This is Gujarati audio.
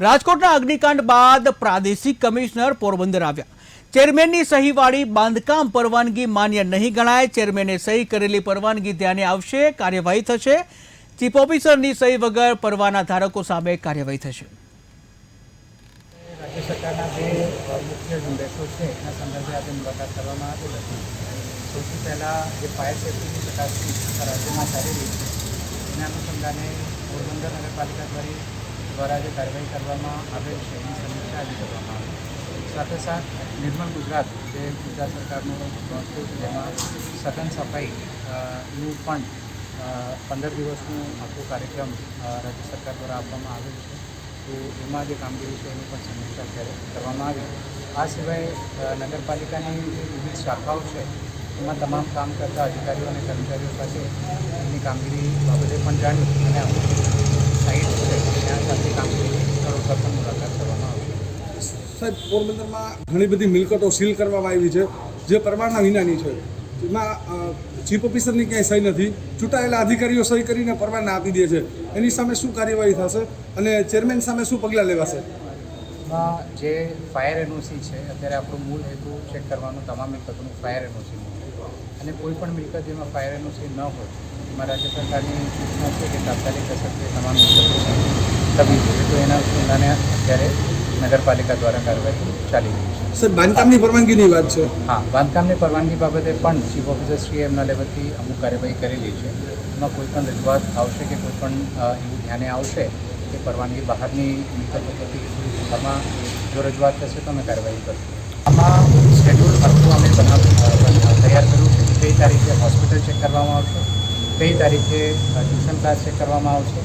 રાજકોટના અગ્નિકાંડ બાદ પ્રાદેશિક કમિશનર પોરબંદર આવ્યા. ચેરમેનની સહીવાળી બાંધકામ પરવાનગી માન્ય નહીં ગણાય. ચેરમેને સહી કરેલી પરવાનગી ધ્યાને આવશે, કાર્યવાહી થશે. ચીફ ઓફિસરની સહી વગર પરવાના ધારકો સામે કાર્યવાહી થશે. રાજ્ય સરકારના જે મુખ્ય ઝુંબેશો છે, એના સંદર્ભે આજે મુલાકાત કરવામાં આવેલ હતી. સૌથી પહેલાં જે ફાયર સેફ્ટીની ચકાસણી રાજ્યમાં ચાલી રહી છે, એના અનુસંધાને પોરબંદર નગરપાલિકા દ્વારા દ્વારા જે કાર્યવાહી કરવામાં આવેલ છે, એની સમીક્ષા આજે કરવામાં આવી સાથે સાથ, નિર્મલ ગુજરાત, જે ગુજરાત સરકારનું સંસ્થા જેમાં સઘન સફાઈ નું પણ પંદર દિવસનું આખો કાર્યક્રમ રાજ્ય સરકાર દ્વારા આપવામાં આવેલ છે. તો એમાં જે કામગીરી છે, એની પણ સમીક્ષા કરવામાં આવી આ સિવાય નગરપાલિકાની જે વિવિધ શાખાઓ છે, એમાં તમામ કામ કરતા અધિકારીઓ અને કર્મચારીઓ સાથે એમની કામગીરી બાબતે પણ જાણ્યું અને અમુક સાઇટ છે ત્યાં સાથે કામગીરી સ્થળો પર પણ મુલાકાત કરવામાં સાહેબ, પોરબંદરમાં ઘણી બધી મિલકતો સીલ કરવામાં આવી છે, જે પરવાના વિનાની છે. એમાં ચીફ ઓફિસરની ક્યાંય સહી નથી. ચૂંટાયેલા અધિકારીઓ સહી કરીને પરવાના આપી દે છે. એની સામે શું કાર્યવાહી થશે અને ચેરમેન સામે શું પગલાં લેવાશે? જે ફાયર એનઓસી છે, અત્યારે આપણો મૂળ હેતુ ચેક કરવાનો તમામ મિલકતોનું ફાયર એનઓસી અને કોઈ પણ મિલકત જેમાં ફાયર એનઓસી ન હોય, એમાં રાજ્ય સરકારની સૂચના છે કે તાત્કાલિક અસરથી તમામ મિલકતો કરવી જોઈએ તો એના અનુસંધાને અત્યારે નગરપાલિકા દ્વારા કાર્યવાહી ચાલી રહી છે. સર બાંધકામની પરવાનગીની વાત છે. હા બાંધકામની પરવાનગી બાબતે પણ ચીફ ઓફિસરશ્રીએ એમના લેવલથી અમુક કાર્યવાહી કરેલી છે. એમાં કોઈ પણ રજૂઆત આવશે કે કોઈ પણ એવું ધ્યાને આવશે કે પરવાનગી બહારની મિલકતો જો રજૂઆત થશે તો અમે કાર્યવાહી કરશું. આમાં શેડ્યુલ આખું અમે બનાવ તૈયાર કર્યું છે. કઈ તારીખે હોસ્પિટલ ચેક કરવામાં આવશે. કઈ તારીખે ટ્યુશન ક્લાસ ચેક કરવામાં આવશે.